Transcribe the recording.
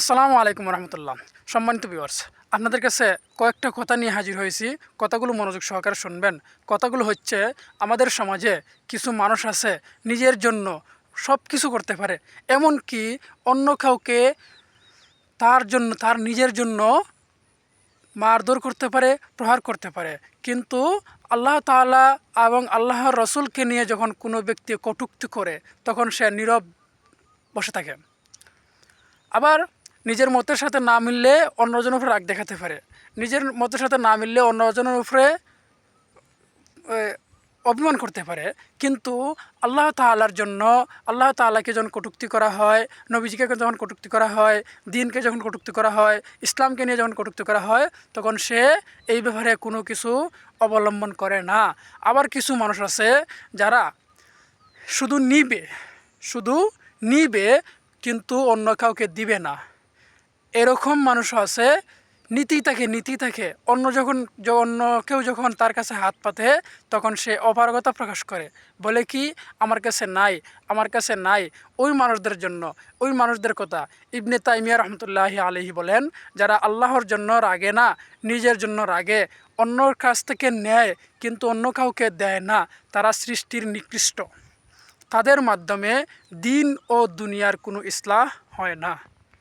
আসসালামু আলাইকুম রহমতুল্লাহ। সম্মানিত ভিউয়ার্স আপনাদের কাছে কয়েকটা কথা নিয়ে হাজির হয়েছি। কথাগুলো মনোযোগ সহকারে শুনবেন। কথাগুলো হচ্ছে, আমাদের সমাজে কিছু মানুষ আছে, নিজের জন্য সব কিছু করতে পারে। এমনকি অন্য কাউকে তার জন্য, তার নিজের জন্য মারধর করতে পারে, প্রহার করতে পারে। কিন্তু আল্লাহ তাআলা এবং আল্লাহর রসুলকে নিয়ে যখন কোনো ব্যক্তি কটূক্তি করে, তখন সে নীরব বসে থাকে। আবার নিজের মতের সাথে না মিললে অন্যজনের উপরে রাগ দেখাতে পারে। নিজের মতের সাথে না মিললে অন্যজনের উপরে অভিমান করতে পারে। কিন্তু আল্লাহ তাআলার জন্য, আল্লাহ তাআলাকে যখন কটূক্তি করা হয়, নবীজিকে যখন কটূক্তি করা হয়, দিনকে যখন কটূক্তি করা হয়, ইসলামকে নিয়ে যখন কটূক্তি করা হয়, তখন সে এই ব্যাপারে কোনো কিছু অবলম্বন করে না। আবার কিছু মানুষ আছে যারা শুধু নিবে শুধু নিবে, কিন্তু অন্য কাউকে দিবে না। এরকম মানুষ আছে, নীতি থাকে নীতি থাকে। অন্য যখন অন্য কেউ যখন তার কাছে হাত পাতে, তখন সে অপারগতা প্রকাশ করে। বলে কি, আমার কাছে নাই, আমার কাছে নাই। ওই মানুষদের জন্য, ওই মানুষদের কথা। ইবনে তাইমিয়া রহমতুল্লাহি আলহি বলেন, যারা আল্লাহর জন্য রাগে না, নিজের জন্য রাগে। অন্যর কাছ থেকে নেয়, কিন্তু অন্য কাউকে দেয় না। তারা সৃষ্টির নিকৃষ্ট। তাদের মাধ্যমে দিন ও দুনিয়ার কোনো ইসলাহ হয় না।